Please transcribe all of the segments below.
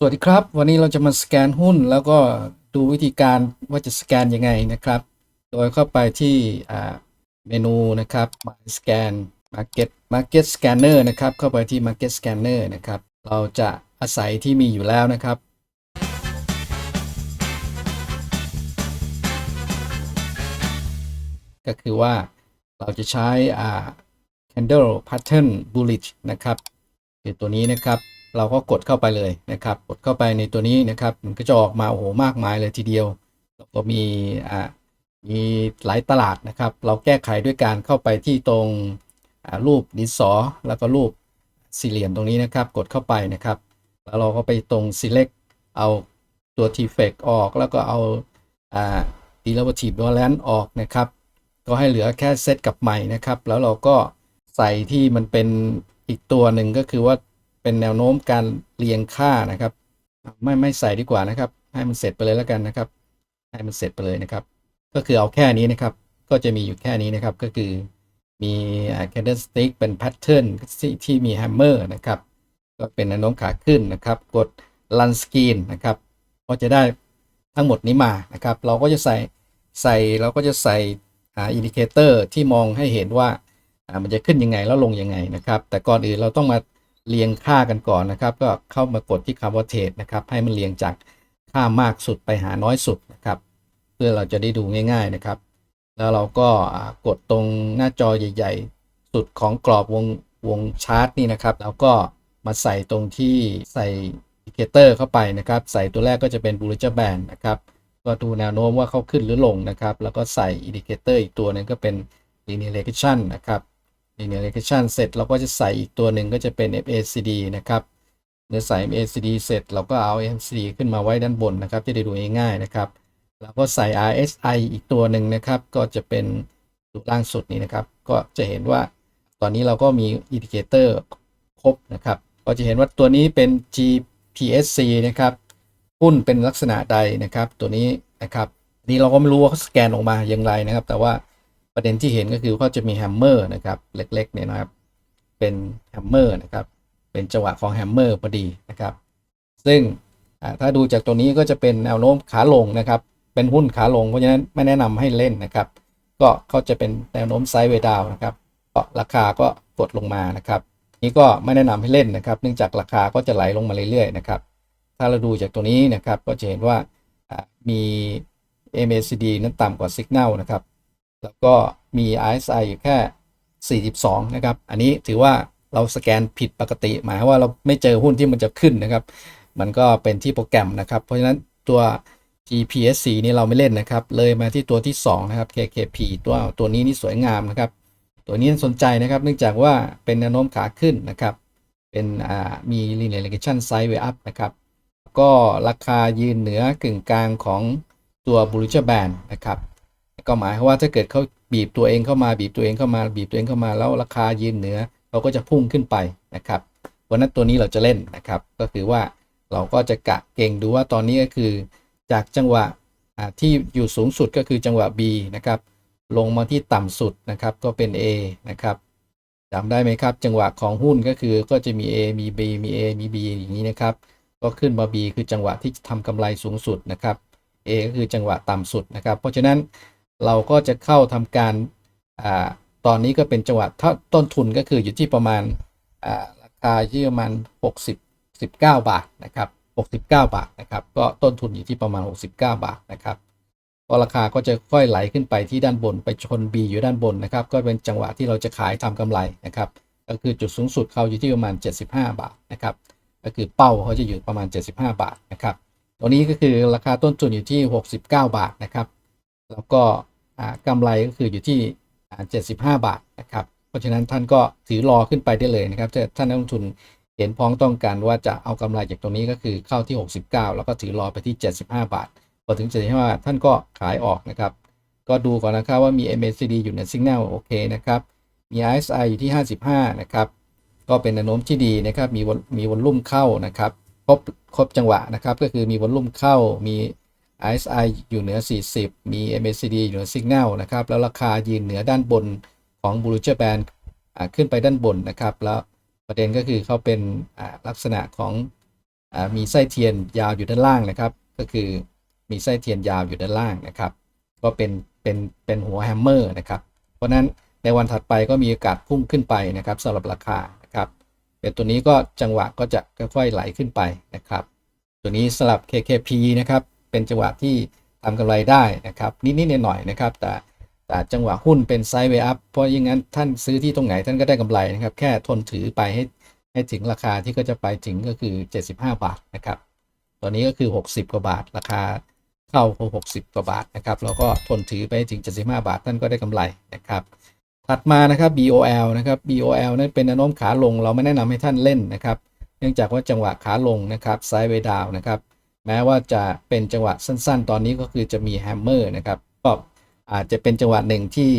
สวัสดีครับ วันนี้เราจะมาสแกนหุ้น แล้วก็ดูวิธีการว่าจะสแกนยังไงนะครับ โดยเข้าไปที่เมนูนะครับ My Scan Market Market Scanner นะครับ เข้าไปที่ Market Scanner นะครับ เราจะอาศัยที่มีอยู่แล้วนะครับ ก็คือว่าเราจะใช้ candle pattern bullish นะครับคือตัวนี้นะครับ เราก็กดเข้าไปเลยนะครับ กดเข้าไปในตัวนี้นะครับ มันก็จะออกมาโอ้โหมากมายเลยทีเดียวแล้วก็มีอ่ามีหลายตลาดนะครับ เราแก้ไขด้วยการเข้าไปที่ตรงรูปดินสอแล้วก็รูปสี่เหลี่ยมตรงนี้นะครับ กดเข้าไปนะครับ แล้วเราก็ไปตรง select เอาตัว t f e c ออกแล้วก็เอาอ่า derivative balance ออกนะครับ ก็ให้เหลือแค่เซตกับใหม่นะครับ แล้วเราก็ใส่ที่มันเป็นอีกตัวหนึ่งก็คือว่า เป็นแนวโน้มการเรียงค่านะครับ ไม่ไม่ใส่ดีกว่านะครับ ให้มันเสร็จไปเลยแล้วกันนะครับ ให้มันเสร็จไปเลยนะครับ ก็คือเอาแค่นี้นะครับ ก็จะมีอยู่แค่นี้นะครับ ก็คือมีอ่า candlestick เป็น pattern ที่ที่มี hammer นะครับ ก็เป็นแนวโน้มขาขึ้นนะครับ กด run screen นะครับ ก็จะได้ทั้งหมดนี้มานะครับ เราก็จะใส่ใส่เราก็จะใส่อินดิเคเตอร์ที่มองให้เห็นว่ามันจะขึ้นยังไงแล้วลงยังไงนะครับ แต่ก่อนอื่นเราต้องมา เรียงค่ากันก่อนนะครับ ก็เข้ามากดที่คำว่าเทรดนะครับ ให้มันเรียงจากค่ามากสุดไปหาน้อยสุดนะครับ เพื่อเราจะได้ดูง่าย ๆนะครับ แล้วเราก็กดตรงหน้าจอใหญ่ ๆ สุดของกรอบวงวงชาร์ตนี่นะครับ แล้วก็มาใส่ตรงที่ใส่อินดิเคเตอร์เข้าไปนะครับ ใส่ตัวแรกก็จะเป็น Bollinger Band นะครับก็ดูแนวโน้มว่าเขาขึ้นหรือลงนะครับ แล้วก็ใส่อินดิเคเตอร์อีกตัวหนึงก็เป็น linear regression นะครับ linear regression เสร็จเราก็จะใส่อีกตัวหนึ่งก็จะเป็น FACD นะครับเมื่อใส่ FACD เสร็จเราก็เอา MCD ขึ้นมาไว้ด้านบนนะครับ จะได้ดูง่ายๆนะครับแล้วก็ใส่ RSI อีกตัวหนึ่งนะครับ ก็จะเป็นตัวล่างสุดนี้นะครับ ก็จะเห็นว่าตอนนี้เราก็มีอินดิเคเตอร์ครบนะครับ ก็จะเห็นว่าตัวนี้เป็น GPSC นะครับหุ้นเป็นลักษณะใดนะครับ ตัวนี้นะครับ นี่เราก็ไม่รู้ว่าเขาสแกนออกมาอย่างไรนะครับ แต่ว่า ประเด็นที่เห็นก็คือเขาจะมีแฮมเมอร์นะครับเล็กๆเนี่ยนะครับเป็นแฮมเมอร์นะครับเป็นจังหวะของแฮมเมอร์พอดีนะครับ ซึ่งถ้าดูจากตัวนี้ก็จะเป็นแนวโน้มขาลงนะครับ เป็นหุ้นขาลงเพราะฉะนั้นไม่แนะนำให้เล่นนะครับ ก็เขาจะเป็นแนวโน้มไซด์เวดาวนะครับก็ราคาก็กดลงมานะครับนี่ก็ไม่แนะนำให้เล่นนะครับ เนื่องจากราคาก็จะไหลลงมาเรื่อยๆนะครับถ้าเราดูจากตัวนี้นะครับก็จะเห็นว่าอ่ามี MACD นั้นต่ำกว่า Signal นะครับ แล้วก็มี RSI อยู่แค่ 42 นะครับ อันนี้ถือว่าเราสแกนผิดปกติ หมายว่าเราไม่เจอหุ้นที่มันจะขึ้นนะครับ มันก็เป็นที่โปรแกรมนะครับ เพราะฉะนั้นตัว GPSC นี่เราไม่เล่นนะครับ เลยมาที่ตัวที่ 2 นะครับ KKP ตัวตัวนี้นี่สวยงามนะครับ ตัวนี้สนใจนะครับ เนื่องจากว่าเป็นแนวโน้มขาขึ้นนะครับ เป็นอ่ามี linear regression sideway up นะครับ ก็ราคายืนเหนือกึ่งกลางของตัว Bollinger Band นะครับ ก็หมายความว่าถ้าเกิดเขาบีบตัวเองเข้ามาบีบตัวเองเข้ามาบีบตัวเองเข้ามาแล้วราคายืนเหนือเราก็จะพุ่งขึ้นไปนะครับวันนั้นตัวนี้เราจะเล่นนะครับ ก็คือว่าเราก็จะกะเก่งดูว่าตอนนี้ก็คือจากจังหวะที่อยู่สูงสุดก็คือจังหวะ B นะครับลงมาที่ต่ำสุดนะครับก็เป็น A นะครับจำได้ไหมครับ จังหวะของหุ้นก็คือก็จะมี A มี B มี A มี B อย่างนี้นะครับ ก็ขึ้นมา B คือจังหวะที่ทำกำไรสูงสุดนะครับ A ก็คือจังหวะต่ำสุดนะครับ เพราะฉะนั้น เราก็จะเข้าทำการอ่าตอนนี้ก็เป็นจังหวะต้นทุนก็คืออยู่ที่ประมาณอ่าราคาที่ประมาณ 60 19 บาทนะครับ 69 บาทนะครับ ก็ต้นทุนอยู่ที่ประมาณ 69 บาทนะครับก็ราคาก็จะค่อยไหลขึ้นไปที่ด้านบนไปชน B อยู่ด้านบนนะครับ ก็เป็นจังหวะที่เราจะขายทำกำไรนะครับ ก็คือจุดสูงสุดเขาอยู่ที่ประมาณ 75 บาทนะครับ ก็คือเป้าเขาจะอยู่ประมาณ 75 บาทนะครับ ตัวนี้ก็คือราคาต้นทุนอยู่ที่ 69 บาทนะครับ แล้วก็อ่ากำไรก็คืออยู่ที่ 75 บาทนะครับ เพราะฉะนั้นท่านก็ถือรอขึ้นไปได้เลยนะครับถ้าท่านนักลงทุนเห็นพ้องต้องการว่าจะเอากำไรจากตรงนี้ก็คือเข้าที่ 69 แล้วก็ถือรอไปที่ 75 บาทพอถึง 75 บาทท่านก็ขายออกนะครับ ก็ดูก่อนนะครับว่ามี MACD อยู่ใน Signal โอเคนะครับ มี RSI อยู่ที่ 55 นะครับ ก็เป็นแนวโน้มที่ดีนะครับ มีมีวอลลุ่มเข้านะครับ ครบครบจังหวะนะครับ ก็คือมีวอลลุ่มเข้ามี RSI อยู่เหนือ 40 มี MACD อยู่เหนือ Signal นะครับ แล้วราคายืนเหนือด้านบนของ Bollinger Band ขึ้นไปด้านบนนะครับ แล้วประเด็นก็คือเขาเป็นลักษณะของอมีไส้เทียนยาวอยู่ด้านล่างนะครับ ก็คือมีไส้เทียนยาวอยู่ด้านล่างนะครับ ก็เป็นเป็นเป็นหัวแฮมเมอร์นะครับ เพราะฉะนั้นในวันถัดไปก็มีโอกาสพุ่งขึ้นไปนะครับสำหรับราคานะครับเป็นตัวนี้ก็จังหวะก็จะค่อยๆไหลขึ้นไปนะครับ ตัวนี้สลับ KKP นะครับ เป็นจังหวะที่ทำกำไรได้นะครับนิดๆหน่อยๆนะครับ แต่แต่จังหวะหุ้นเป็นไซด์เวย์อัพเพราะอย่างนั้นท่านซื้อที่ตรงไหนท่านก็ได้กำไรนะครับ แค่ทนถือไปให้ให้ถึงราคาที่ก็จะไปถึงก็คือ 75 บาทนะครับตัวนี้ก็คือ 60 กว่าบาท ราคาเข้า60 กว่าบาทนะครับแล้วก็ทนถือไปถึง 75 บาทท่านก็ได้กำไรนะครับ ถัดมานะครับ BOL นะครับ BOL นั้นเป็นแนวโน้มขาลงเราไม่แนะนำให้ท่านเล่นนะครับ เนื่องจากว่าจังหวะขาลงนะครับไซด์เวย์ดาวนะครับ แม้ว่าจะเป็นจังหวะสั้นๆ ตอนนี้ก็คือจะมีแฮมเมอร์นะครับก็อาจจะเป็นจังหวะหนึ่งที่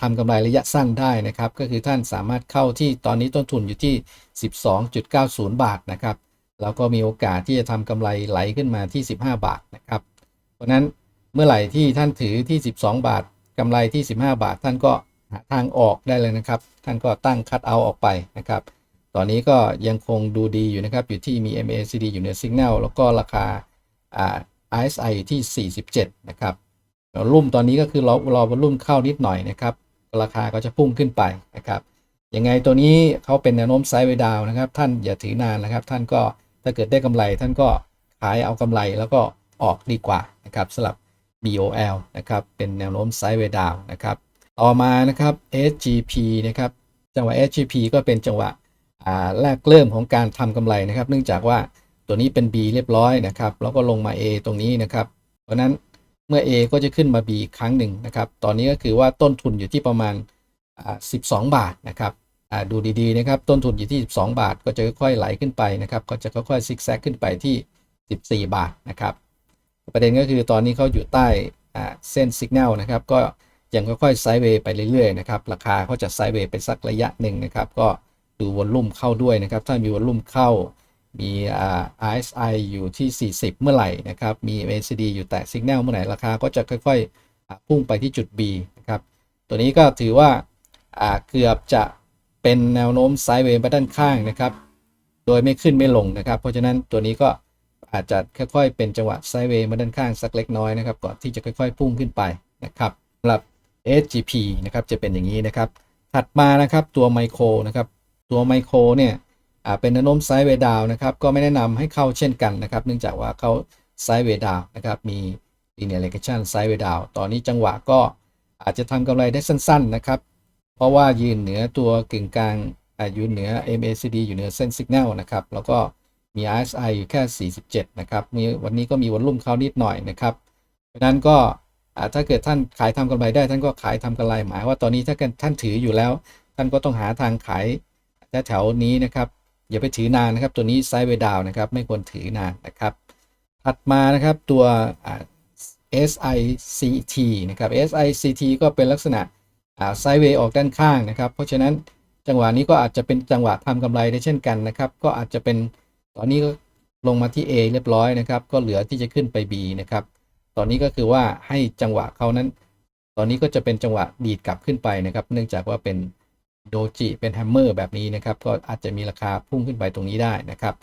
ทำกำไรระยะสั้นได้นะครับ ก็คือท่านสามารถเข้าที่ตอนนี้ต้นทุนอยู่ที่ 12.90 บาทนะครับแล้วก็มีโอกาสที่จะทำกำไรไหลขึ้นมาที่ 15 บาทนะครับ เพราะนั้นเมื่อไหร่ที่ท่านถือที่ 12 บาทกำไรที่ 15 บาท ท่านก็หาทางออกได้เลยนะครับ ท่านก็ตั้งคัดเอาออกไปนะครับ ตอนนี้ก็ยังคงดูดีอยู่นะครับ อยู่ที่มี MACD อยู่เหนือ Signal แล้วก็ราคาอ่า RSI อยู่ที่ 47 นะครับรุ่มตอนนี้ก็คือรอรอบอลลุ่มเข้านิดหน่อยนะครับ ราคาก็จะพุ่งขึ้นไปนะครับยังไงตัวนี้เขาเป็นแนวโน้มไซด์เวดาวนะครับ ท่านอย่าถือนานนะครับ ท่านก็ถ้าเกิดได้กำไร ท่านก็ขายเอากำไรแล้วก็ออกดีกว่านะครับสำหรับ BOL นะครับเป็นแนวโน้มไซด์เวดาวนะครับ ต่อมานะครับ SGP นะครับ จังหวะ SGP ก็เป็นจังหวะ แรกเริ่มของการทำกำไรนะครับ เนื่องจากว่าตัวนี้เป็น B เรียบร้อยนะครับ แล้วก็ลงมา A ตรงนี้นะครับ เพราะนั้นเมื่อ A ก็จะขึ้นมา B อีกครั้งหนึ่งนะครับ ตอนนี้ก็คือว่าต้นทุนอยู่ที่ประมาณอ่า12 บาทนะครับอ่าดูดีๆนะครับ ต้นทุนอยู่ที่ 12 บาท ก็จะค่อยๆไหลขึ้นไปนะครับ ก็จะค่อยๆซิกแซกขึ้นไปที่ 14 บาทนะครับ ประเด็นก็คือตอนนี้เขาอยู่ใต้อ่าเส้นสัญญาณนะครับ ก็ยังค่อยๆไซด์เวย์ไปเรื่อยๆนะครับ ราคาเขาจะไซด์เวย์ไปสักระยะหนึ่งนะครับ ก็ ดูวอลลุ่มเข้าด้วยนะครับ ถ้ามีวอลลุ่มเข้า มี RSI อยู่ที่ 40 เมื่อไหร่นะครับ มี MACD อยู่แตะสัญญาณเมื่อไหร่ราคาก็จะค่อยๆ พุ่งไปที่จุด B นะครับ ตัวนี้ก็ถือว่าอ่าเกือบจะเป็นแนวโน้มไซด์เวย์ไปด้านข้างนะครับ โดยไม่ขึ้นไม่ลงนะครับ เพราะฉะนั้นตัวนี้ก็อาจจะค่อยๆ เป็นจังหวะไซด์เวย์มาด้านข้างสักเล็กน้อยนะครับ ก่อนที่จะค่อยๆ พุ่งขึ้นไปนะครับสำหรับ SGP นะครับจะเป็นอย่างนี้นะครับ ถัดมานะครับตัวไมโครนะครับ ตัวไมโครเนี่ยเป็นแนวโน้มไซด์เวดาวนะครับก็ไม่แนะนำให้เข้าเช่นกันนะครับ เนื่องจากว่าเขาไซด์เวดาวนะครับมี linear regression ไซด์เวดาวตอนนี้จังหวะก็อาจจะทำกำไรได้สั้นๆนะครับ เพราะว่ายืนเหนือตัวกึ่งกลางอยืนเหนือ MACD อยู่เหนือเส้น Signal นะครับ แล้วก็มี RSI อยู่แค่ 47 นะครับมีวันนี้ก็มีวอลลุ่มเข้านิดหน่อยนะครับ เพราะนั้นก็ถ้าเกิดท่านขายทำกำไรได้ท่านก็ขายทำกำไรหมายว่าตอนนี้ถ้าเกิดท่านถืออยู่แล้ว ท่านก็ต้องหาทางขาย แถวๆนี้นะครับ อย่าไปถือนานนะครับ ตัวนี้ไซด์เวดาวนะครับ ไม่ควรถือนานนะครับ ถัดมานะครับตัว SICT นะครับ SICT ก็เป็นลักษณะไซด์เวย์ออกด้านข้างนะครับ เพราะฉะนั้นจังหวะนี้ก็อาจจะเป็นจังหวะทำกำไรได้เช่นกันนะครับ ก็อาจจะเป็นตอนนี้ก็ลงมาที่ A เรียบร้อยนะครับ ก็เหลือที่จะขึ้นไป B นะครับ ตอนนี้ก็คือว่าให้จังหวะเขานั้น ตอนนี้ก็จะเป็นจังหวะดีดกลับขึ้นไปนะครับ เนื่องจากว่าเป็น โดจิเป็นแฮมเมอร์แบบนี้นะครับ ก็อาจจะมีราคาพุ่งขึ้นไปตรงนี้ได้นะครับ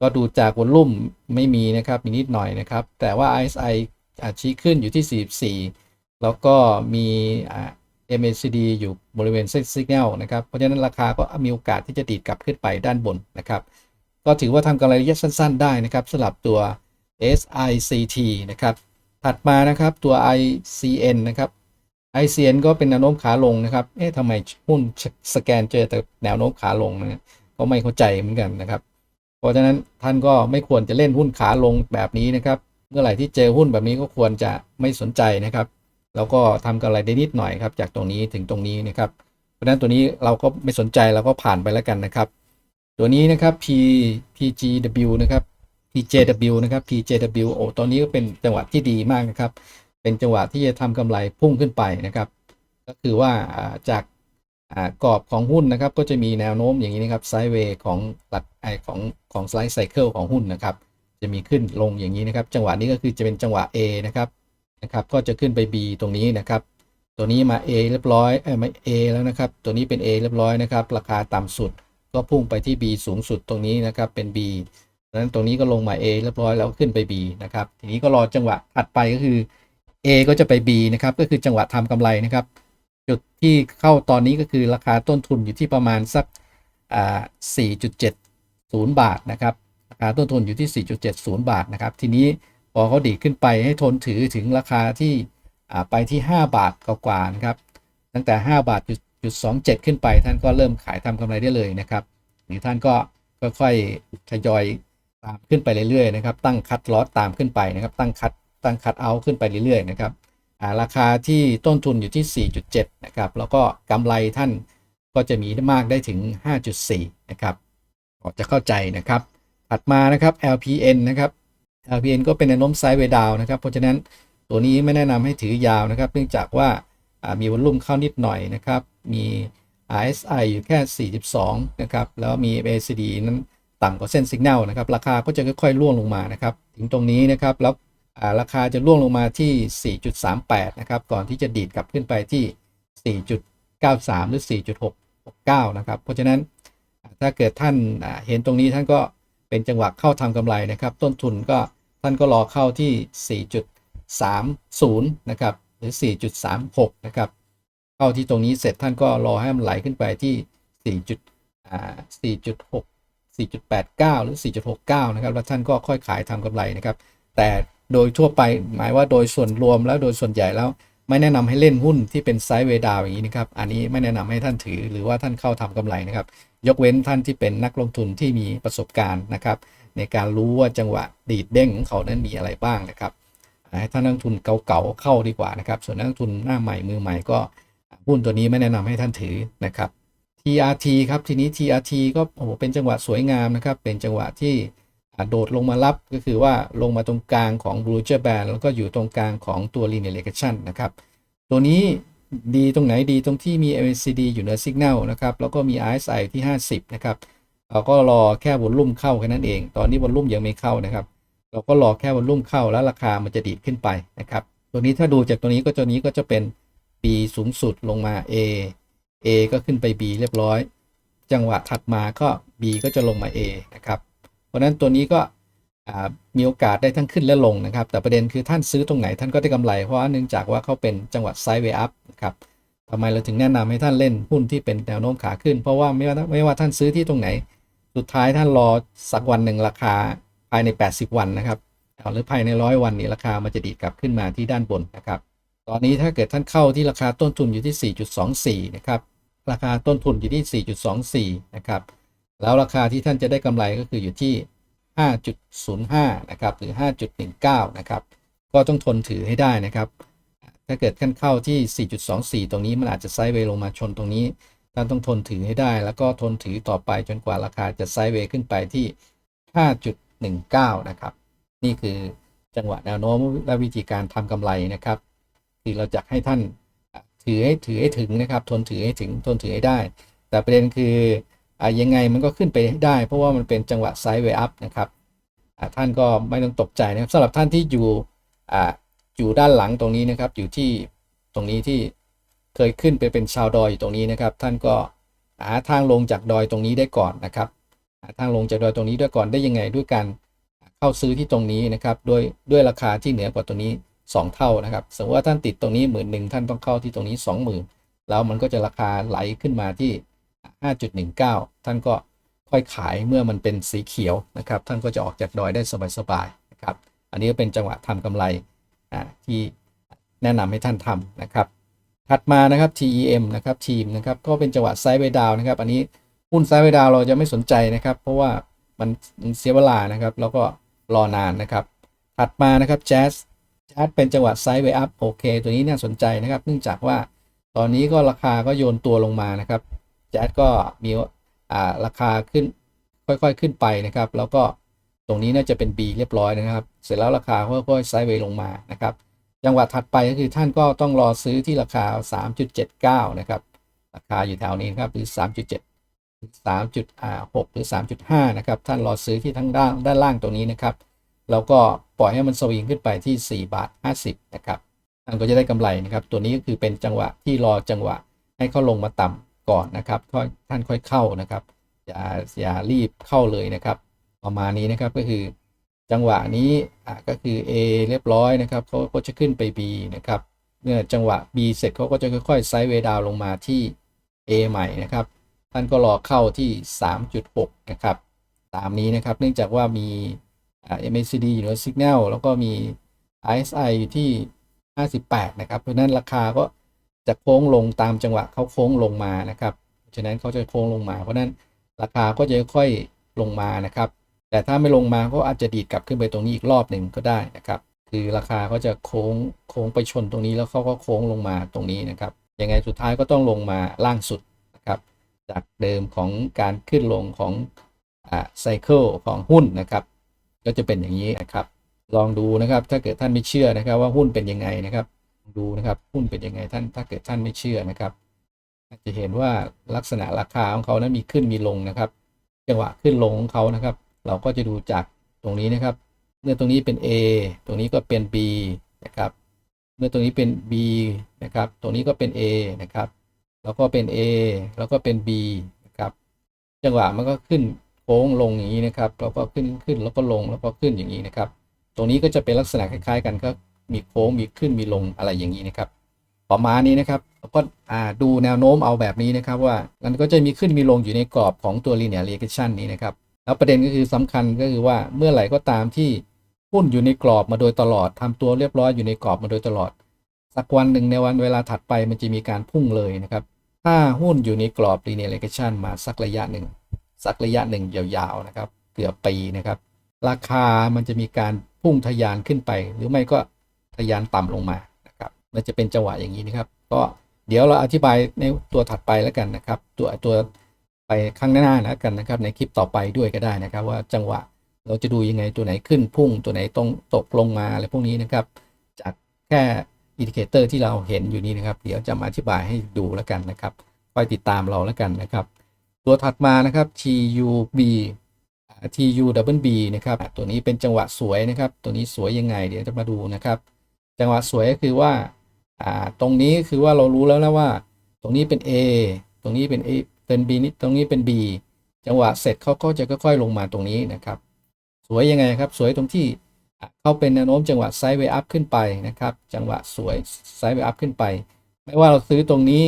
ก็ดูจากวอลลุ่มไม่มีนะครับมีนิดหน่อยนะครับ แต่ว่า RSI อาจชี้ขึ้นอยู่ที่ 44 แล้วก็มีอ่า MACD อยู่บริเวณเส้นสัญญาณนะครับ เพราะฉะนั้นราคาก็มีโอกาสที่จะดีดกลับขึ้นไปด้านบนนะครับ ก็ถือว่าทำกำไรระยะสั้น ๆ ได้นะครับสำหรับตัว SICT นะครับ ถัดมานะครับตัว ICN นะครับ ICN ก็เป็นแนวโน้มขาลงนะครับ เอ๊ะทำไมหุ้นสแกนเจอแต่แนวโน้มขาลงนะก็ไม่เข้าใจเหมือนกันนะครับ เพราะฉะนั้นท่านก็ไม่ควรจะเล่นหุ้นขาลงแบบนี้นะครับ เมื่อไหร่ที่เจอหุ้นแบบนี้ก็ควรจะไม่สนใจนะครับ แล้วก็ทำกำไรได้นิดหน่อยครับ จากตรงนี้ถึงตรงนี้นะครับ เพราะฉะนั้นตัวนี้เราก็ไม่สนใจเราก็ผ่านไปแล้วกันนะครับ ตัวนี้นะครับ P PGW นะครับ PJW นะครับ PJW โอ้ตอนนี้ก็เป็นจังหวะที่ดีมากนะครับ เป็นจังหวะที่จะทำกำไรพุ่งขึ้นไปนะครับ ก็คือว่าจากกรอบของหุ้นนะครับ ก็จะมีแนวโน้มอย่างนี้นะครับไซด์เวย์ของหลักไอของของไลฟ์ไซเคิลของหุ้นนะครับ จะมีขึ้นลงอย่างนี้นะครับ จังหวะนี้ก็คือจะเป็นจังหวะ A นะครับนะครับ ก็จะขึ้นไป B ตรงนี้นะครับ ตัวนี้มา A เรียบร้อยเอ้ยไม่ A แล้วนะครับ ตัวนี้เป็น A เรียบร้อยนะครับ ราคาต่ำสุด ก็พุ่งไปที่ B สูงสุดตรงนี้นะครับเป็น B แราะฉะนั้นตรงนี้ก็ลงมา A เรียบร้อยแล้วขึ้นไป B นะครับ ทีนี้ก็รอจังหวะถัดไปก็คือ A ก็จะไป B นะครับ ก็คือจังหวะทำกำไรนะครับ จุดที่เข้าตอนนี้ก็คือราคาต้นทุนอยู่ที่ประมาณสัก4.70 บาทนะครับ ราคาต้นทุนอยู่ที่ 4.70 บาทนะครับ ทีนี้พอเขาดีขึ้นไปให้ทนถือถึงราคาที่ไปที่ 5 บาทกว่าๆนะครับ ตั้งแต่ 5 บาทจุด27 ขึ้นไป ท่านก็เริ่มขายทำกำไรได้เลยนะครับหรือท่านก็ค่อยๆทยอยตามขึ้นไปเรื่อยๆนะครับ ตั้งคัดลอสตามขึ้นไปนะครับ ตั้งคัด ตั้งคัดเอาขึ้นไปเรื่อยๆนะครับราคาที่ต้นทุนอยู่ที่ 4.7 นะครับ แล้วก็กำไรท่านก็จะมีมากได้ถึง 5.4 นะครับพอจะเข้าใจนะครับ ถัดมานะครับ LPN นะครับ LPN ก็เป็นแนวโน้มไซด์เวดาวนะครับ เพราะฉะนั้นตัวนี้ไม่แนะนำให้ถือยาวนะครับ เนื่องจากว่ามีวอลลุ่มเข้านิดหน่อยนะครับ มี RSI อยู่แค่ 42 นะครับ แล้วมี MACD นั้นต่ำกว่าเส้นสัญญาณนะครับ ราคาก็จะค่อยๆร่วงลงมานะครับ ถึงตรงนี้นะครับ แล้ว ราคาจะร่วงลงมาที่ 4.38 นะครับ ก่อนที่จะดีดกลับขึ้นไปที่ 4.93 หรือ 4.69 นะครับ เพราะฉะนั้นถ้าเกิดท่านเห็นตรงนี้ท่านก็เป็นจังหวะเข้าทำกำไรนะครับ ต้นทุนก็ท่านก็รอเข้าที่ 4.30 นะครับ หรือ 4.36 นะครับ เข้าที่ตรงนี้เสร็จท่านก็รอให้มันไหลขึ้นไปที่ 4.4.6 4.89 หรือ 4.69 นะครับ แล้วท่านก็ค่อยขายทำกำไรนะครับ แต่ โดยทั่วไปหมายว่าโดยส่วนรวมแล้วโดยส่วนใหญ่แล้ว ไม่แนะนำให้เล่นหุ้นที่เป็นไซด์เวดาวอย่างนี้นะครับ อันนี้ไม่แนะนำให้ท่านถือหรือว่าท่านเข้าทำกำไรนะครับ ยกเว้นท่านที่เป็นนักลงทุนที่มีประสบการณ์นะครับ ในการรู้ว่าจังหวะดีดเด้งของเขานั้นมีอะไรบ้างนะครับให้ท่านนักลงทุนเก่าๆเข้าดีกว่านะครับ ส่วนนักลงทุนหน้าใหม่มือใหม่ก็หุ้นตัวนี้ไม่แนะนำให้ท่านถือนะครับ TRT ครับทีนี้ TRT ก็โอ้โหเป็นจังหวะสวยงามนะครับ เป็นจังหวะที่ โดดลงมารับก็คือว่าลงมาตรงกลางของ b l u e Band แล้วก็อยู่ตรงกลางของตัว Linear Regression นะครับ ตัวนี้ดีตรงไหนดีตรงที่มี MACD อยู่เหนือ Signal นะครับ แล้วก็มี RSI ที่ 50 นะครับ เราก็รอแค่วอลลุ่มเข้าแค่นั้นเอง ตอนนี้วอลลุ่มยังไม่เข้านะครับ เราก็รอแค่วอลลุ่มเข้าแล้วราคามันจะดีดขึ้นไปนะครับ ตัวนี้ถ้าดูจากตัวนี้ก็ตัวนี้ก็จะเป็น B สูงสุดลงมา A A ก็ขึ้นไป B เรียบร้อย จังหวะถัดมาก็ B ก็จะลงมา A นะครับ เพราะนั้นตัวนี้ก็มีโอกาสได้ทั้งขึ้นและลงนะครับ แต่ประเด็นคือท่านซื้อตรงไหนท่านก็ได้กำไร เพราะว่าเนื่องจากว่าเขาเป็นจังหวะไซด์เวย์อัพนะครับทำไมเราถึงแนะนำให้ท่านเล่นหุ้นที่เป็นแนวโน้มขาขึ้น เพราะว่าไม่ว่าไม่ว่าท่านซื้อที่ตรงไหน สุดท้ายท่านรอสักวันหนึ่งราคาภายใน 80 วันนะครับหรือภายในร้อยวันนี้ราคามันจะดีดกลับขึ้นมาที่ด้านบนนะครับ ตอนนี้ถ้าเกิดท่านเข้าที่ราคาต้นทุนอยู่ที่ 4.24 นะครับ ราคาต้นทุนอยู่ที่ 4.24 นะครับ แล้วราคาที่ท่านจะได้กำไรก็คืออยู่ที่ 5.05 นะครับ หรือ 5.19 นะครับ ก็ต้องทนถือให้ได้นะครับ ถ้าเกิดท่านเข้าที่ 4.24 ตรงนี้มันอาจจะไซด์เวลงมาชนตรงนี้ ท่านต้องทนถือให้ได้ แล้วก็ทนถือต่อไปจนกว่าราคาจะไซด์เวขึ้นไปที่ 5.19 นะครับ นี่คือจังหวะแนวโน้มและวิธีการทำกำไรนะครับคือเราจะให้ท่านถือให้ถือให้ถึงนะครับ ทนถือให้ถึงทนถือให้ได้ แต่ประเด็นคือ อ่ายังไงมันก็ขึ้นไปได้ เพราะว่ามันเป็นจังหวะไซด์เวย์อัพนะครับอ่าท่านก็ไม่ต้องตกใจนะครับสำหรับท่านที่อยู่อ่าอยู่ด้านหลังตรงนี้นะครับ อยู่ที่ตรงนี้ที่เคยขึ้นไปเป็นชาวดอยอยู่ตรงนี้นะครับ ท่านก็หาทางลงจากดอยตรงนี้ได้ก่อนนะครับหาทางลงจากดอยตรงนี้ด้วยก่อนได้ยังไงด้วยการเข้าซื้อที่ตรงนี้นะครับด้วยด้วยราคาที่เหนือกว่าตัวนี้ 2 เท่านะครับ สมมติว่าท่านติดตรงนี้หมื่นหนึ่งท่านต้องเข้าที่ตรงนี้ 20,000 แล้วมันก็จะราคาไหลขึ้นมาที่ 5.19 ท่านก็ค่อยขายเมื่อมันเป็นสีเขียวนะครับ ท่านก็จะออกจากดอยได้สบายๆนะครับ อันนี้ก็เป็นจังหวะทำกำไรอ่าที่แนะนำให้ท่านทำนะครับ ถัดมานะครับ TEM นะครับทีมนะครับ ก็เป็นจังหวะไซด์เวดาวนะครับ อันนี้หุ้นไซด์เวดาวเราจะไม่สนใจนะครับ เพราะว่ามันเสียเวลานะครับ แล้วก็รอนานนะครับ ถัดมานะครับ Jazz ชาร์ตเป็นจังหวะไซด์เวอัพโอเค ตัวนี้น่าสนใจนะครับ เนื่องจากว่าตอนนี้ก็ราคาก็โยนตัวลงมานะครับ แจ๊ดก็มีอ่าราคาขึ้นค่อยๆขึ้นไปนะครับ แล้วก็ตรงนี้น่าจะเป็น B เรียบร้อยนะครับ เสร็จแล้วราคาค่อยๆไซด์เวย์ลงมานะครับจังหวะถัดไปก็คือท่านก็ต้องรอซื้อที่ราคา 3.79 นะครับ ราคาอยู่แถวนี้ครับหรือ 3.7 3.6 หรือ 3.5 นะครับ ท่านรอซื้อที่ทั้งด้านด้านล่างตรงนี้นะครับ แล้วก็ปล่อยให้มันสวิงขึ้นไปที่ 4 บาท 50 นะครับ ท่านก็จะได้กำไรนะครับ ตัวนี้ก็คือเป็นจังหวะที่รอจังหวะให้เขาลงมาต่ำ ก่อนนะครับท่านค่อยเข้านะครับ อย่าอย่ารีบเข้าเลยนะครับรอประมาณนี้นะครับก็คือจังหวะนี้อะก็คือ A เรียบร้อยนะครับเขาก็จะขึ้นไป B นะครับเมื่อจังหวะ B เสร็จเขาก็จะค่อยๆไซด์เวดาวลงมาที่ A ใหม่นะครับ ท่านก็รอเข้าที่ 3.6 นะครับ ตามนี้นะครับ เนื่องจากว่ามีอ่า MACD อยู่ใน Signal แล้วก็มี RSI อยู่ที่ 58 นะครับ เพราะฉะนั้นราคาก็ จะโค้งลงตามจังหวะเขาโค้งลงมานะครับ ฉะนั้นเขาจะโค้งลงมา เพราะนั้นราคาก็จะค่อยลงมานะครับ แต่ถ้าไม่ลงมาก็อาจจะดีดกลับขึ้นไปตรงนี้อีกรอบหนึ่งก็ได้นะครับ คือราคาก็จะโค้งโค้งไปชนตรงนี้แล้วเขาก็โค้งลงมาตรงนี้นะครับ ยังไงสุดท้ายก็ต้องลงมาล่างสุดนะครับ จากเดิมของการขึ้นลงของไซเคิลของหุ้นนะครับ ก็จะเป็นอย่างนี้นะครับ ลองดูนะครับ ถ้าเกิดท่านไม่เชื่อนะครับว่าหุ้นเป็นยังไงนะครับ ดูนะครับหุ้นเป็นยังไงท่านถ้าเกิดท่านไม่เชื่อนะครับจะเห็นว่าลักษณะราคาของเขานั้นมีขึ้นมีลงนะครับจังหวะขึ้นลงของเขานะครับ เราก็จะดูจากตรงนี้นะครับ เมื่อตรงนี้เป็น A ตรงนี้ก็เป็น B นะครับเมื่อตรงนี้เป็น B นะครับตรงนี้ก็เป็น A นะครับแล้วก็เป็น A แล้วก็เป็น B นะครับจังหวะมันก็ขึ้นโค้งลงอย่างนี้นะครับแล้วก็ขึ้นขึ้นแล้วก็ลงแล้วก็ขึ้นอย่างนี้นะครับ ตรงนี้ก็จะเป็นลักษณะคล้าย ๆ กันก็ มีโค้งมีขึ้นมีลงอะไรอย่างนี้นะครับ ประมาณนี้นะครับก็ดูแนวโน้มเอาแบบนี้นะครับว่ามันก็จะมีขึ้นมีลงอยู่ในกรอบของตัว linear regression นี้นะครับ แล้วประเด็นก็คือสำคัญก็คือว่าเมื่อไหร่ก็ตามที่หุ้นอยู่ในกรอบมาโดยตลอดทำตัวเรียบร้อยอยู่ในกรอบมาโดยตลอด สักวันหนึ่งในวันเวลาถัดไปมันจะมีการพุ่งเลยนะครับ ถ้าหุ้นอยู่ในกรอบ linear regression มาสักระยะหนึ่งสักระยะหนึ่งยาวๆนะครับ เกือบปีนะครับ ราคามันจะมีการพุ่งทะยานขึ้นไป หรือไม่ก็ ทะยานต่ำลงมานะครับมันจะเป็นจังหวะอย่างนี้นะครับ ก็เดี๋ยวเราอธิบายในตัวถัดไปแล้วกันนะครับ ตัวตัวไปข้างหน้านะกันนะครับ ในคลิปต่อไปด้วยก็ได้นะครับ ว่าจังหวะเราจะดูยังไงตัวไหนขึ้นพุ่งตัวไหนตรงตกลงมาอะไรพวกนี้นะครับ จากแค่อินดิเคเตอร์ที่เราเห็นอยู่นี้นะครับ เดี๋ยวจะมาอธิบายให้ดูแล้วกันนะครับคอยติดตามเราแล้วกันนะครับ ตัวถัดมานะครับ TUB TUWB นะครับตัวนี้เป็นจังหวะสวยนะครับ ตัวนี้สวยยังไง เดี๋ยวจะมาดูนะครับ จังหวะสวยก็คือว่าอ่าตรงนี้คือว่าเรารู้แล้วนะว่า ตรงนี้เป็น A ตรงนี้เป็น A เป็น B นี่ตรงนี้เป็น B จังหวะเสร็จเขาก็จะค่อยๆลงมาตรงนี้นะครับ สวยยังไงครับ สวยตรงที่เขาเป็นแนวโน้มจังหวะไซด์เวย์อัพขึ้นไปนะครับ จังหวะสวยไซด์เวย์อัพขึ้นไป ไม่ว่าเราซื้อตรงนี้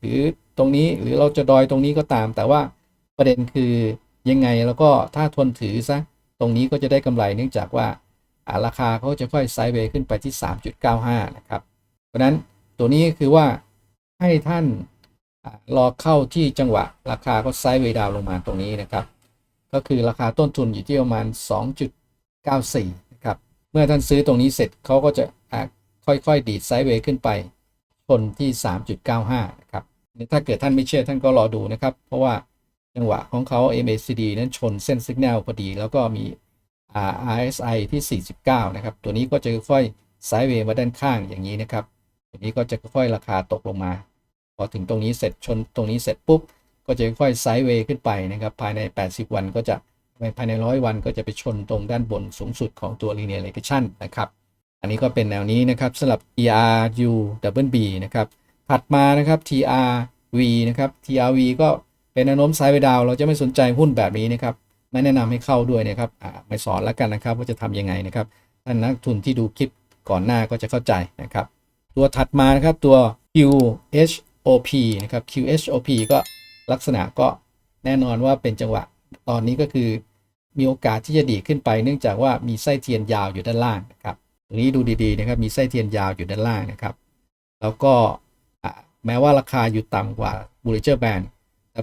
หรือตรงนี้หรือเราจะดอยตรงนี้ก็ตาม แต่ว่าประเด็นคือยังไงแล้วก็ถ้าทนถือซะตรงนี้ก็จะได้กำไรเนื่องจากว่า ราคาเขาจะค่อยไซด์เวย์ขึ้นไปที่ 3.95 นะครับ เพราะฉะนั้นตัวนี้คือว่าให้ท่านรอเข้าที่จังหวะราคาก็ไซด์เวย์ดาวลงมาตรงนี้นะครับ ก็คือราคาต้นทุนอยู่ที่ประมาณ 2.94 นะครับ เมื่อท่านซื้อตรงนี้เสร็จเขาก็จะค่อยๆ ดีดไซด์เวย์ขึ้นไปชนที่ 3.95 นะครับ ถ้าเกิดท่านไม่เชื่อท่านก็รอดูนะครับ เพราะว่าจังหวะของเขา MACD นั้นชนเส้นสัญญาณพอดี แล้วก็มี RSI ที่ 49 นะครับ ตัวนี้ก็จะค่อยไซด์เวย์มาด้านข้างอย่างนี้นะครับ ตัวนี้ก็จะค่อยราคาตกลงมา พอถึงตรงนี้เสร็จชนตรงนี้เสร็จปุ๊บ ก็จะค่อยไซด์เวย์ขึ้นไปนะครับ ภายใน 80 วันก็จะภายใน 100 วันก็จะไปชนตรงด้านบนสูงสุดของตัว linear regression นะครับ อันนี้ก็เป็นแนวนี้นะครับสำหรับ TRU double B นะครับ ถัดมานะครับ TRV นะครับ TRV ก็เป็นแนวโน้มไซด์เวย์ดาวเราจะไม่สนใจหุ้นแบบนี้นะครับ ไม่แนะนำให้เข้าด้วยนะครับไม่สอนแล้วกันนะครับ ว่าจะทำยังไงนะครับท่านนักทุนที่ดูคลิปก่อนหน้าก็จะเข้าใจนะครับ ตัวถัดมานะครับตัว QHOP นะครับ QHOP ก็ลักษณะก็แน่นอนว่าเป็นจังหวะตอนนี้ก็คือมีโอกาสที่จะดีขึ้นไป เนื่องจากว่ามีไส้เทียนยาวอยู่ด้านล่างนะครับตรงนี้ดูดีๆนะครับมีไส้เทียนยาวอยู่ด้านล่างนะครับ แล้วก็แม้ว่าราคาอยู่ต่ำกว่า Bollinger Band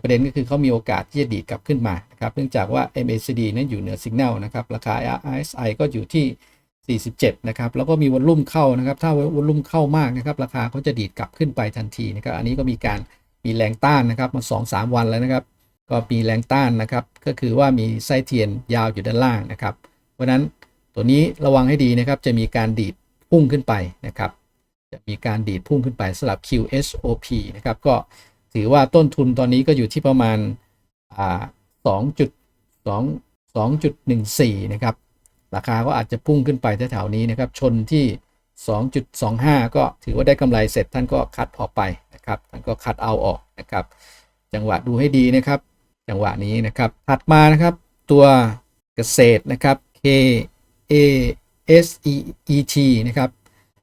ประเด็นก็คือเขามีโอกาสที่จะดีดกลับขึ้นมานะครับเนื่องจากว่า MACD นั้นอยู่เหนือ Signal นะครับราคา RSI ก็อยู่ที่ 47 นะครับ แล้วก็มีวอลลุ่มเข้านะครับ ถ้าวอลลุ่มเข้ามากนะครับ ราคาเขาจะดีดกลับขึ้นไปทันทีนะครับ อันนี้ก็มีการมีแรงต้านนะครับมา 2-3 วันแล้วนะครับ ก็มีแรงต้านนะครับ ก็คือว่ามีไส้เทียนยาวอยู่ด้านล่างนะครับ เพราะฉะนั้นตัวนี้ระวังให้ดีนะครับ จะมีการดีดพุ่งขึ้นไปนะครับ จะมีการดีดพุ่งขึ้นไปสำหรับ QSOP นะครับ ก็ ถือว่าต้นทุนตอนนี้ก็อยู่ที่ประมาณอ่า2.2 2.14นะครับ ราคาก็อาจจะพุ่งขึ้นไปแถวๆนี้นะครับ ชนที่ 2.25 ก็ถือว่าได้กำไรเสร็จท่านก็คัดออกไปนะครับ ท่านก็คัดเอาออกนะครับ จังหวะดูให้ดีนะครับ จังหวะนี้นะครับ ถัดมานะครับ ตัวเกษตรนะครับ K A S E E T นะครับ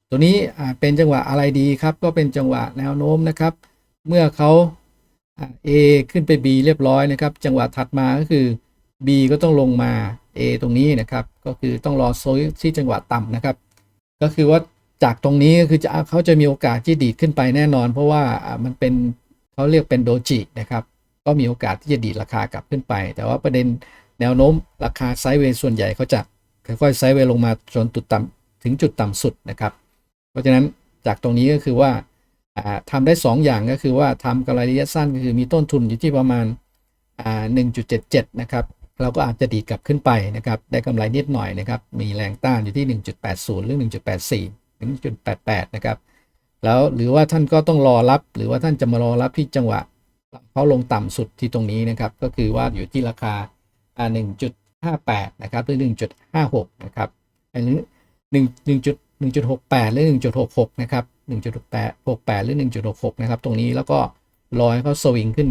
ตัวนี้เป็นจังหวะอะไรดีครับ ก็เป็นจังหวะแนวโน้มนะครับ เมื่อเขาอ่า A ขึ้นไป B เรียบร้อยนะครับ จังหวะถัดมาก็คือ B ก็ต้องลงมา A ตรงนี้นะครับ ก็คือต้องรอโซยที่จังหวะต่ำนะครับ ก็คือว่าจากตรงนี้ก็คือจะเขาจะมีโอกาสที่ดีดขึ้นไปแน่นอน เพราะว่าอ่ามันเป็นเขาเรียกเป็นโดจินะครับ ก็มีโอกาสที่จะดีดราคากลับขึ้นไป แต่ว่าประเด็นแนวโน้มราคาไซด์เวย์ส่วนใหญ่เขาจะค่อยๆไซด์เวย์ลงมาจนจุดต่ำถึงจุดต่ำสุดนะครับ เพราะฉะนั้นจากตรงนี้ก็คือว่า อ่าทำได้ 2 อย่างก็คือว่าทำกำไรระยะสั้นก็คือมีต้นทุนอยู่ที่ประมาณ 1.77 นะครับ เราก็อาจจะดีดกลับขึ้นไปนะครับ ได้กำไรนิดหน่อยนะครับ มีแรงต้านอยู่ที่ 1.80 หรือ 1.84 ถึง 1.88 นะครับ แล้วหรือว่าท่านก็ต้องรอรับ หรือว่าท่านจะมารอรับที่จังหวะเขาลงต่ำสุดที่ตรงนี้นะครับ ก็คือว่าอยู่ที่ราคาอ่า1.58 นะครับ หรือ 1.56 นะครับอันนี้1 1 1.68 หรือ 1.66 นะครับ 1.68 หรือ 1.66 นะครับ ตรงนี้แล้วก็รอให้เขาสวิงขึ้น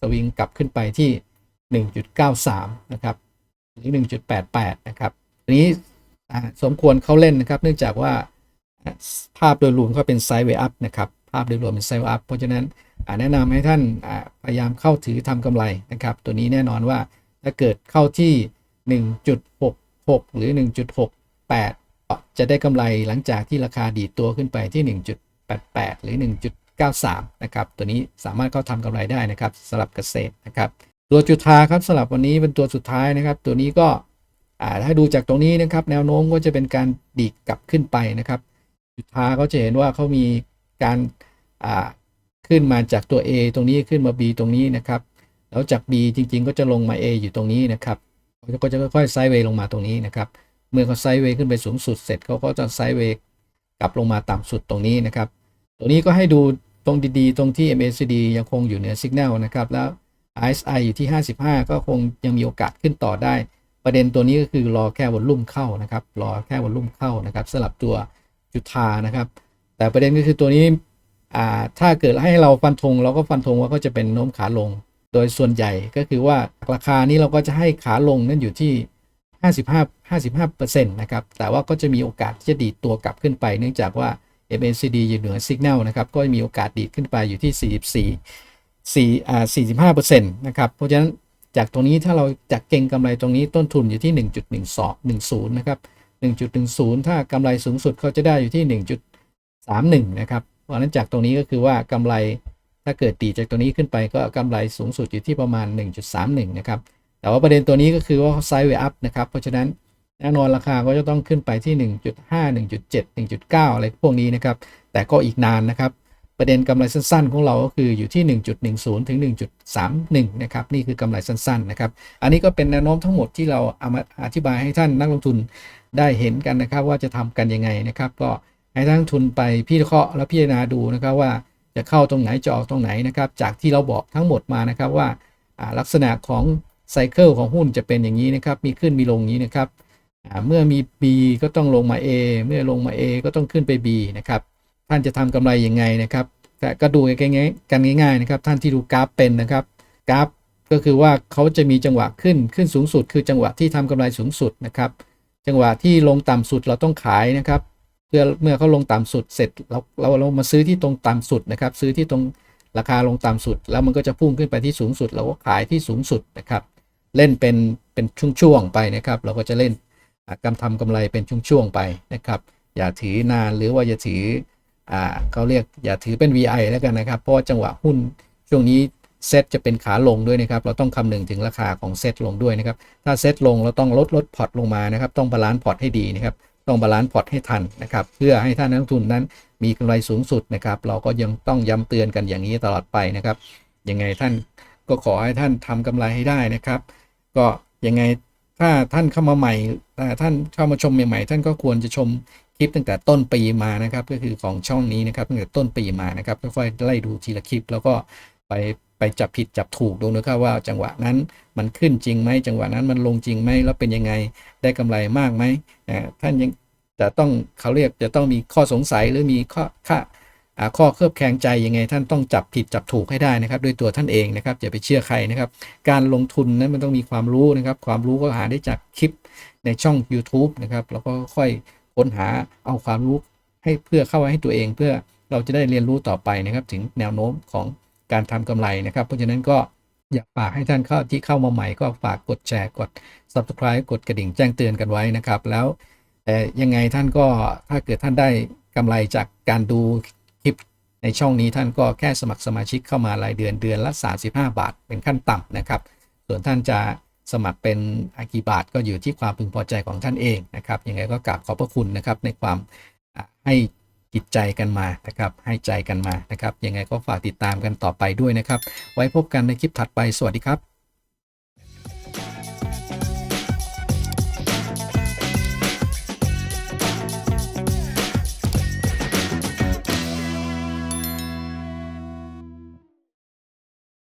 สวิงกลับขึ้นไปที่ 1.93 นะครับหรือ 1.88 นะครับทีนี้สมควรเข้าเล่นนะครับ เนื่องจากว่าภาพโดยรวมก็เป็นไซด์เวอัพนะครับภาพโดยรวมเป็นไซด์เวอัพเพราะฉะนั้นแนะนำให้ท่านพยายามเข้าถือทำกำไรนะครับ ตัวนี้แน่นอนว่าถ้าเกิดเข้าที่ 1.66 หรือ 1.68 จะได้กำไรหลังจากที่ราคาดีตัวขึ้นไปที่ 1.88 หรือ 1.93 นะครับ ตัวนี้สามารถเข้าทำกำไรได้นะครับสำหรับเกษตรนะครับ ตัวจุธาครับสำหรับวันนี้เป็นตัวสุดท้ายนะครับ ตัวนี้ก็ถ้าดูจากตรงนี้นะครับ แนวโน้มก็จะเป็นการดีกลับขึ้นไปนะครับ จุธาก็จะเห็นว่าเขามีการขึ้นมาจากตัว A ตรงนี้ขึ้นมา B ตรงนี้นะครับ แล้วจาก B จริง ๆ ก็จะลงมา A อยู่ตรงนี้นะครับก็จะค่อยๆไซด์เวย์ลงมาตรงนี้นะครับ เมื่อเขาไซด์เวย์ขึ้นไปสูงสุดเสร็จเขาก็จะไซด์เวย์กลับลงมาต่ำสุดตรงนี้นะครับ ตัวนี้ก็ให้ดูตรงดีๆ ตรงที่ MACD ยังคงอยู่เหนือสัญญาณนะครับ แล้ว RSI อยู่ที่ 55 ก็คงยังมีโอกาสขึ้นต่อได้ ประเด็นตัวนี้ก็คือรอแค่วอลลุ่มเข้านะครับ รอแค่วอลลุ่มเข้านะครับสำหรับตัวจุธานะครับ แต่ประเด็นก็คือตัวนี้อ่าถ้าเกิดให้เราฟันธงเราก็ฟันธงว่าก็จะเป็นโน้มขาลง โดยส่วนใหญ่ก็คือว่าราคานี้เราก็จะให้ขาลงนั่นอยู่ที่ 55 55%นะครับ แต่ว่าก็จะมีโอกาสที่จะดีดตัวกลับขึ้นไป เนื่องจากว่า MACD อยู่เหนือสัญญาณนะครับ ก็มีโอกาสดีดขึ้นไปอยู่ที่ 44 4อ่า45%นะครับ เพราะฉะนั้นจากตรงนี้ถ้าเราจะเก็งกำไรตรงนี้ต้นทุนอยู่ที่ 1.12 10 นะครับ 1.10 ถ้ากำไรสูงสุดเขาจะได้อยู่ที่ 1.31 นะครับ เพราะฉะนั้นจากตรงนี้ก็คือว่ากำไรถ้าเกิดตีจากตัวนี้ขึ้นไปก็กำไรสูงสุดอยู่ที่ประมาณ 1.31 นะครับ แต่ว่าประเด็นตัวนี้ก็คือว่าไซด์เวย์อัพนะครับ เพราะฉะนั้นแน่นอนราคาก็จะต้องขึ้นไปที่ 1.5 1.7 1.9 อะไรพวกนี้นะครับ แต่ก็อีกนานนะครับ ประเด็นกำไรสั้นๆ ของเราก็คืออยู่ที่ 1.10 ถึง 1.31 นะครับ นี่คือกำไรสั้นๆ นะครับ อันนี้ก็เป็นแนวโน้มทั้งหมดที่เราเอามาอธิบายให้ท่านนักลงทุนได้เห็นกันนะครับ ว่าจะทำกันยังไงนะครับ ก็ให้ท่านลงทุนไปพิเคราะห์และพิจารณาดูนะครับว่าจะเข้าตรงไหนจะออกตรงไหนนะครับ จากที่เราบอกทั้งหมดมานะครับว่าลักษณะของ ไซเคิลของหุ้นจะเป็นอย่างนี้นะครับ มีขึ้นมีลงอย่างนี้นะครับ เมื่อมี B ก็ต้องลงมา A เมื่อลงมา A ก็ต้องขึ้นไป B นะครับ ท่านจะทำกำไรยังไงนะครับแต่ก็ดูกันง่ายๆนง่ายนะครับ ท่านที่ดูกราฟเป็นนะครับ กราฟก็คือว่าเขาจะมีจังหวะขึ้นขึ้นสูงสุด คือจังหวะที่ทำกำไรสูงสุดนะครับ จังหวะที่ลงต่ำสุดเราต้องขายนะครับ เพื่อเมื่อเขาลงต่ำสุดเสร็จเราเราเรามาซื้อที่ตรงต่ำสุดนะครับ ซื้อที่ตรงราคาลงต่ำสุด แล้วมันก็จะพุ่งขึ้นไปที่สูงสุด เราก็ขายที่สูงสุดนะครับ เล่นเป็นเป็นช่วงๆไปนะครับ เราก็จะเล่นกำทำกำไรเป็นช่วงๆไปนะครับ อย่าถือนานหรือว่าอย่าถืออ่าเขาเรียกอย่าถือเป็น VI แล้วกันนะครับ เพราะจังหวะหุ้นช่วงนี้เซตจะเป็นขาลงด้วยนะครับ เราต้องคำนึงถึงราคาของเซตลงด้วยนะครับ ถ้าเซตลงเราต้องลดลดพอร์ตลงมานะครับ ต้องบาลานซ์พอร์ตให้ดีนะครับ ต้องบาลานซ์พอร์ตให้ทันนะครับ เพื่อให้ท่านนักลงทุนนั้นมีกำไรสูงสุดนะครับ เราก็ยังต้องย้ำเตือนกันอย่างนี้ตลอดไปนะครับ ยังไงท่านก็ขอให้ท่านทำกำไรให้ได้นะครับ ก็ยังไงถ้าท่านเข้ามาใหม่ถ้าท่านเข้ามาชมใหม่ๆท่านก็ควรจะชมคลิปตั้งแต่ต้นปีมานะครับ ก็คือของช่องนี้นะครับตั้งแต่ต้นปีมานะครับค่อยๆไล่ดูทีละคลิป แล้วก็ไปไปจับผิดจับถูกดูนะครับว่าจังหวะนั้นมันขึ้นจริงไหมจังหวะนั้นมันลงจริงไหมแล้วเป็นยังไงได้กำไรมากไหมท่านยังจะต้องเขาเรียกจะต้องมีข้อสงสัยหรือมีข้อค่า ข้อเคลือบแคลงใจยังไงท่านต้องจับผิดจับถูกให้ได้นะครับด้วยตัวท่านเองนะครับอย่าไปเชื่อใครนะครับ การลงทุนนั้นมันต้องมีความรู้นะครับ ความรู้ก็หาได้จากคลิปในช่อง YouTube นะครับแล้วก็ค่อยค้นหาเอาความรู้ให้เพื่อเข้าไว้ให้ตัวเอง เพื่อเราจะได้เรียนรู้ต่อไปนะครับ ถึงแนวโน้มของการทำกำไรนะครับ เพราะฉะนั้นก็อยากฝากให้ท่านเข้าที่เข้ามาใหม่ก็ฝากกดแชร์กด subscribe กดกระดิ่งแจ้งเตือนกันไว้นะครับ แล้วเอ่ยังไงท่านก็ถ้าเกิดท่านได้กำไรจากการดู ในช่องนี้ท่านก็แค่สมัครสมาชิกเข้ามารายเดือนเดือนละ 35 บาท เป็นขั้นต่ำนะครับ ส่วนท่านจะสมัครเป็นอากีบาทก็อยู่ที่ความพึงพอใจของท่านเองนะครับยังไงก็กราบขอบพระคุณนะครับในความให้จิตใจกันมานะครับ ให้ใจกันมานะครับยังไงก็ฝากติดตามกันต่อไปด้วยนะครับ ไว้พบกันในคลิปถัดไปสวัสดีครับ